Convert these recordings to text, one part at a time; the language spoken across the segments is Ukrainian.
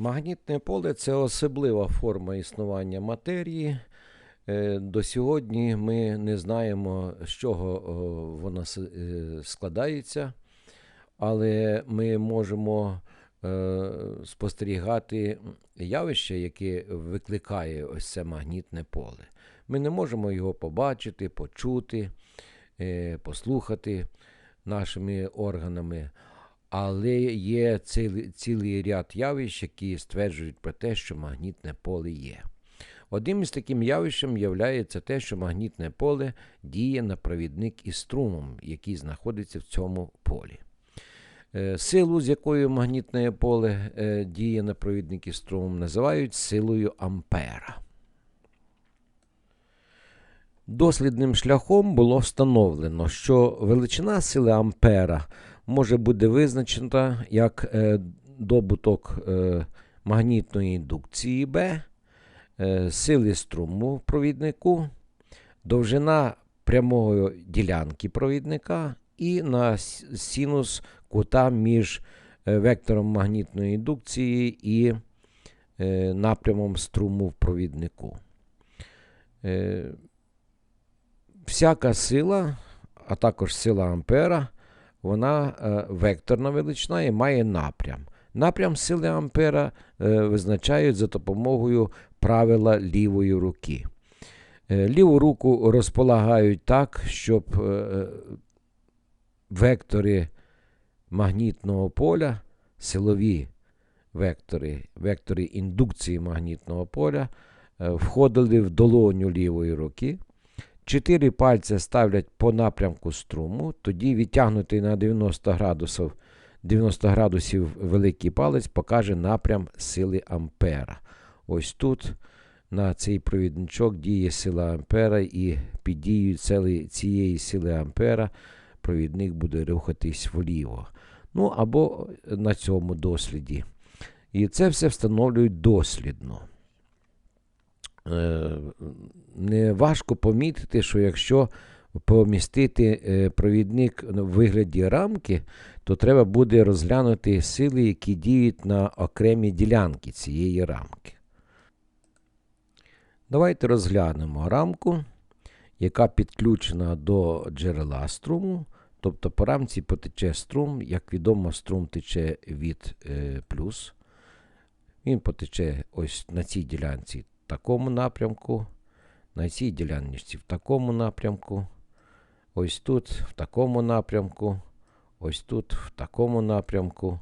Магнітне поле це особлива форма існування матерії. Е, До сьогодні ми не знаємо, з чого вона е, складається, але ми можемо е, спостерігати явище, яке викликає ось це магнітне поле. Ми не можемо його побачити, почути, послухати нашими органами. Але є цілий, цілий ряд явищ, які стверджують про те, що магнітне поле є. Одним із таким явищем є те, що магнітне поле діє на провідник із струмом, який знаходиться в цьому полі. Е, Силу, з якою магнітне поле е, діє на провідник із струмом, називають силою Ампера. Дослідним шляхом було встановлено, що величина сили Ампера може бути визначена як е, добуток е, магнітної індукції Б, е, сили струму в провіднику, довжина прямої ділянки провідника і на синус кута між вектором магнітної індукції і напрямом струму в провіднику. Всяка сила, а також сила Ампера, вона е, векторна величина і має напрям. Напрям сили Ампера е, визначають за допомогою правила лівої руки. Е, ліву руку розполагають так, щоб вектори магнітного поля, силові вектори, вектори індукції магнітного поля входили в долоню лівої руки. Чотири пальця ставлять по напрямку струму, тоді відтягнутий на 90 градусів, 90 градусів великий палець покаже напрям сили Ампера. Ось тут на цей провідничок діє сила Ампера, і під дією цієї сили Ампера провідник буде рухатись вліво. Ну або на цьому досліді. І це все встановлюють дослідно. Е, не важко помітити, що якщо помістити е, провідник в вигляді рамки, то треба буде розглянути сили, які діють на окремі ділянки цієї рамки. Давайте розглянемо рамку, яка підключена до джерела струму. Тобто по рамці потече струм, як відомо, струм тече від е, плюс. Він потече ось на цій ділянці такому напрямку, на цій ділянці в такому напрямку, ось тут в такому напрямку, ось тут в такому напрямку.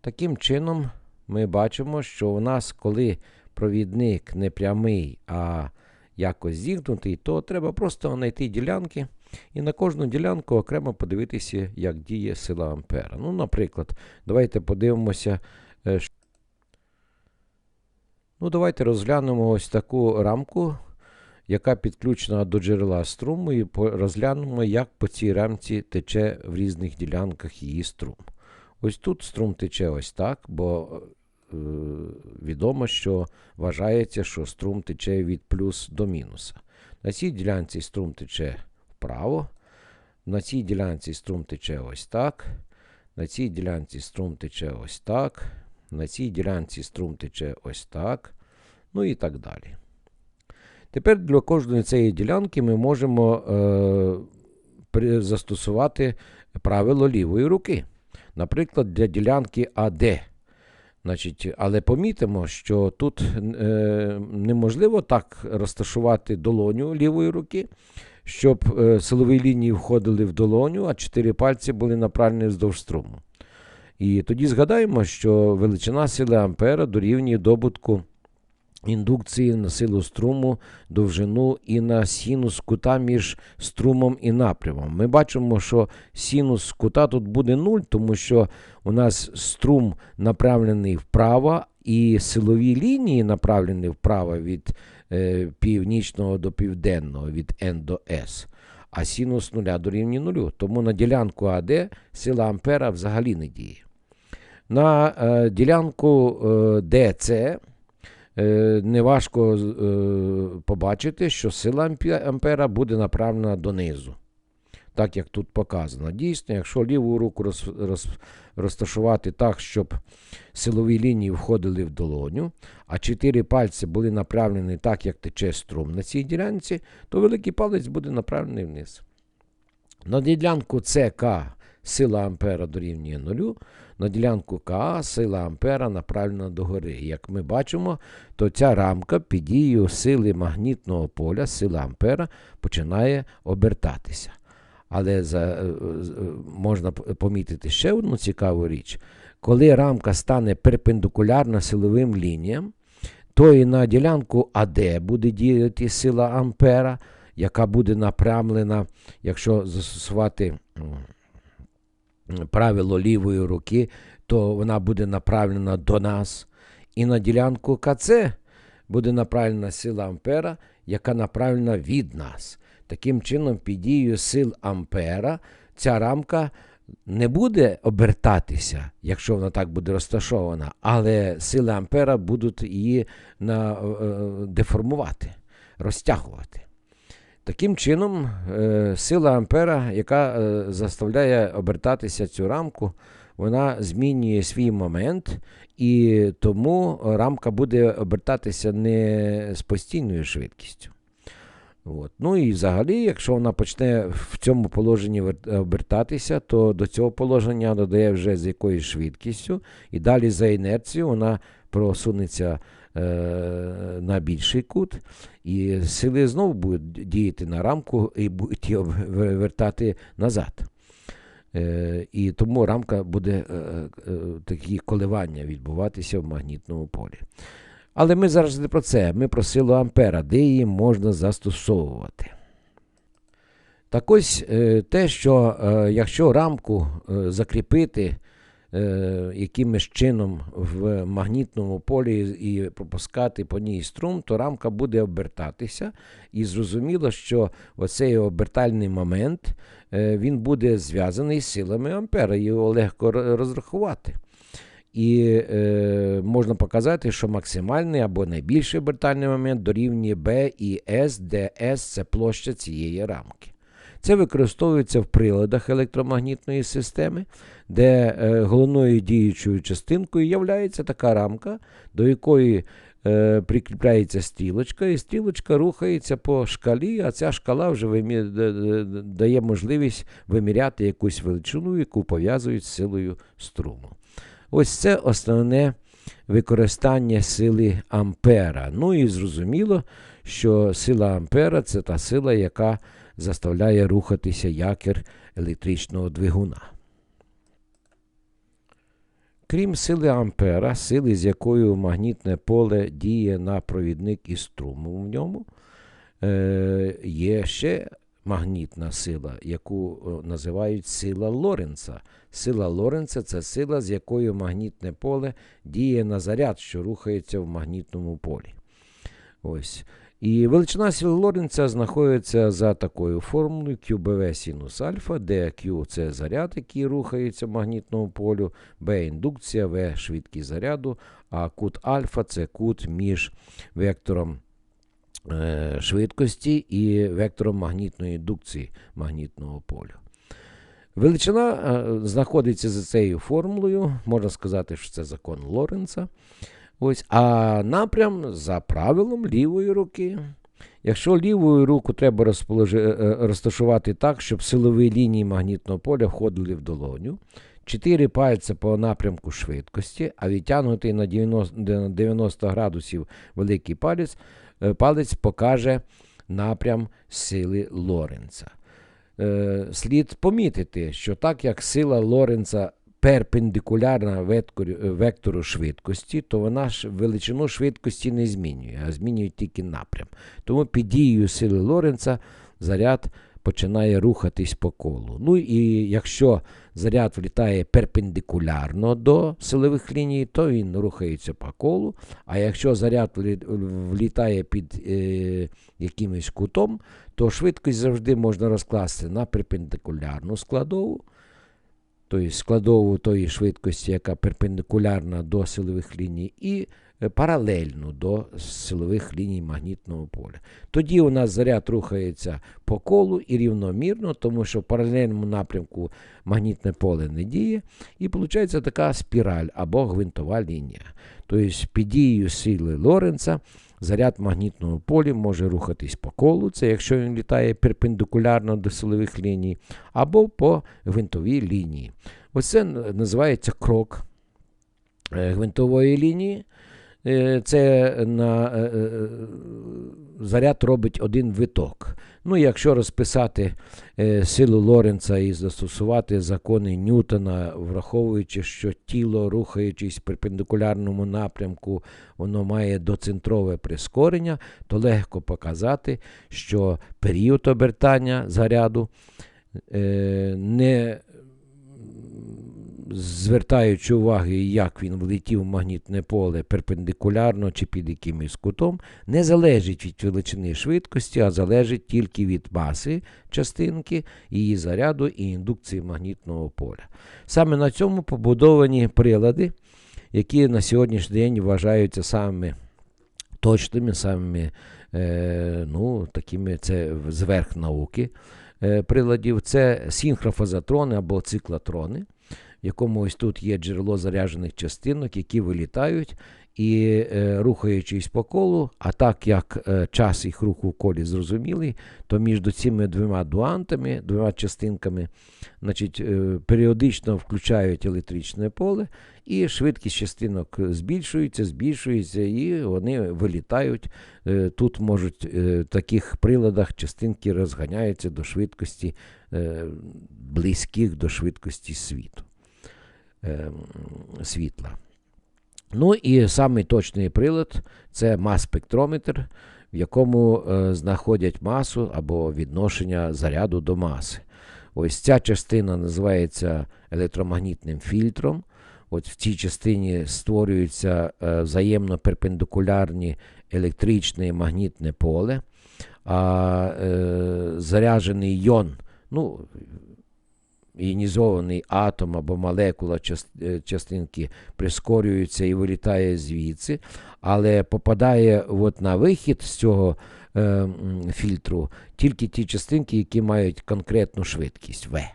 Таким чином, ми бачимо, що у нас, коли провідник не прямий, а якось зігнутий, то треба просто знайти ділянки і на кожну ділянку окремо подивитися, як діє сила Ампера. Ну, наприклад, давайте подивимося. Ну, давайте розглянемо ось таку рамку, яка підключена до джерела струму, і розглянемо, як по цій рамці тече в різних ділянках її струм. Ось тут струм тече ось так, бо е, відомо, що вважається, що струм тече від плюс до мінуса. На цій ділянці струм тече вправо, на цій ділянці струм тече ось так, на цій ділянці струм тече ось так, на цій ділянці струм тече ось так, ну і так далі. Тепер для кожної цієї ділянки ми можемо е, застосувати правило лівої руки. Наприклад, для ділянки АД. Значить, але помітимо, що тут е, неможливо так розташувати долоню лівої руки, щоб е, силові лінії входили в долоню, а чотири пальці були направлені вздовж струму. І тоді згадаємо, що величина сили Ампера дорівнює добутку індукції на силу струму, довжину і на синус кута між струмом і напрямом. Ми бачимо, що синус кута тут буде 0, тому що у нас струм направлений вправо, і силові лінії направлені вправо від е, північного до південного, від N до S. А синус нуля дорівнює нулю. Тому на ділянку АД сила Ампера взагалі не діє. На е, ділянку е, DC е, неважко побачити, що сила Ампера буде направлена донизу. так як тут показано. Дійсно, якщо ліву руку роз, роз, розташувати так, щоб силові лінії входили в долоню, а чотири пальці були направлені так, як тече струм на цій ділянці, то великий палець буде направлений вниз. На ділянку ЦК сила ампера дорівнює нулю, на ділянку КА сила ампера направлена догори. Як ми бачимо, то ця рамка під дією сили магнітного поля, сила ампера, починає обертатися. Але за, е, е, можна помітити ще одну цікаву річ. Коли рамка стане перпендикулярна силовим лініям, то і на ділянку АД буде діяти сила ампера, яка буде направлена, якщо застосувати правило лівої руки, то вона буде направлена до нас. І на ділянку КЦ буде направлена сила ампера, яка направлена від нас. Таким чином, під дією сил ампера ця рамка не буде обертатися, якщо вона так буде розташована, але сили ампера будуть її на, е, деформувати, розтягувати. Таким чином, е, сила ампера, яка е, заставляє обертатися цю рамку, вона змінює свій момент, і тому рамка буде обертатися не з постійною швидкістю. От. Ну і взагалі, якщо вона почне в цьому положенні обертатися, то до цього положення додає вже з якоюсь швидкістю, і далі за інерцією вона просунеться е, на більший кут, і сили знову будуть діяти на рамку і будуть її вертати назад. Е, і тому рамка буде е, е, такі коливання відбуватися в магнітному полі. Але ми зараз не про це. Ми про силу Ампера, де її можна застосовувати. Так ось е, те, що е, якщо рамку е, закріпити якимось чином в магнітному полі і пропускати по ній струм, то рамка буде обертатися. І зрозуміло, що оцей обертальний момент е, він буде зв'язаний з силами Ампера, його легко розрахувати. І е, можна показати, що максимальний або найбільший обертальний момент дорівнює B і S, де S це площа цієї рамки. Це використовується в приладах електромагнітної системи, де е, головною діючою частинкою є така рамка, до якої е, прикріпляється стрілочка, і стрілочка рухається по шкалі, а ця шкала вже дає можливість виміряти якусь величину, яку пов'язують з силою струму. Ось це основне використання сили Ампера. Ну і зрозуміло, що сила Ампера це та сила, яка заставляє рухатися якір електричного двигуна. Крім сили Ампера, сили, з якою магнітне поле діє на провідник і струму в ньому, е, є ще магнітна сила, яку е, називають сила Лоренца. Сила Лоренца це сила, з якою магнітне поле діє на заряд, що рухається в магнітному полі. Ось. І величина сили Лоренца знаходиться за такою формулою QBV синус альфа, де Q це заряд, який рухається в магнітному полю, B індукція, V швидкість заряду, а кут альфа це кут між вектором е, швидкості і вектором магнітної індукції магнітного поля. Величина е, знаходиться за цією формулою, можна сказати, що це закон Лоренца. Ось, а напрям за правилом лівої руки. Якщо лівою руку треба розположи, е, е, розташувати так, щоб силові лінії магнітного поля входили в долоню, чотири пальці по напрямку швидкості, а відтягнутий на 90, 90 градусів великий палець, е, палець покаже напрям сили Лоренца. Слід помітити, що так як сила Лоренца перпендикулярна вектору, вектору швидкості, то вона ж величину швидкості не змінює, а змінює тільки напрям. Тому під дією сили Лоренца заряд починає рухатись по колу. Ну і якщо заряд влітає перпендикулярно до силових ліній, то він рухається по колу. А якщо заряд влітає під е, якимось кутом, то швидкість завжди можна розкласти на перпендикулярну складову тобто складову тої швидкості, яка перпендикулярна до силових ліній, і е, паралельну до силових ліній магнітного поля. Тоді у нас заряд рухається по колу і рівномірно, тому що в паралельному напрямку магнітне поле не діє, і виходить така спіраль або гвинтова лінія. Тобто під дією сили Лоренца заряд магнітного поля може рухатись по колу, це якщо він літає перпендикулярно до силових ліній, або по гвинтовій лінії. Ось це називається крок е, гвинтової лінії. Е, Це на е, е, заряд робить один виток. Ну, якщо розписати силу Лоренца і застосувати закони Ньютона, враховуючи, що тіло, рухаючись в перпендикулярному напрямку, воно має доцентрове прискорення, то легко показати, що період обертання заряду не звертаючи уваги, як він влетів в магнітне поле перпендикулярно чи під якимось кутом, не залежить від величини швидкості, а залежить тільки від маси частинки, її заряду і індукції магнітного поля. Саме на цьому побудовані прилади, які на сьогоднішній день вважаються самими точними, самими е, ну, такими це зверх науки е, приладів. Це синхрофазотрони або циклотрони в якому ось тут є джерело заряджених частинок, які вилітають і е, рухаючись по колу, а так як е, час їх руху в колі зрозумілий, то між цими двома дуантами, двома частинками, значить, е, періодично включають електричне поле, і швидкість частинок збільшується, збільшується, і вони вилітають. Тут можуть в таких приладах частинки розганяються до швидкості близьких до швидкості світу світла. Ну і самий точний прилад це мас-спектрометр, в якому е, знаходять масу або відношення заряду до маси. Ось ця частина називається електромагнітним фільтром. От В цій частині створюються е, взаємно перпендикулярні електричне і магнітне поле, а е, заряджений йон, ну, іонізований атом або молекула е, частинки прискорюється і вилітає звідси, але попадає от на вихід з цього е, фільтру тільки ті частинки, які мають конкретну швидкість V.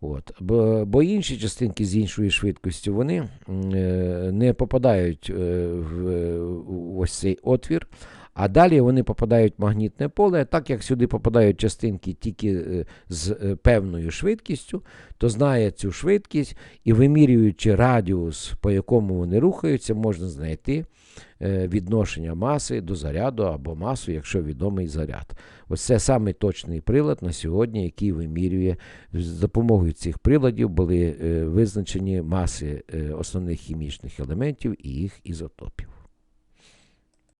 От. Бо бо інші частинки з іншою швидкістю вони е, не попадають е, в, в ось цей отвір. А далі вони попадають в магнітне поле. Так як сюди попадають частинки тільки е, з е, певною швидкістю, то знає цю швидкість і вимірюючи радіус, по якому вони рухаються, можна знайти е, відношення маси до заряду або масу, якщо відомий заряд. Ось це самий точний прилад на сьогодні, який вимірює з допомогою цих приладів були визначені маси основних хімічних елементів і їх ізотопів.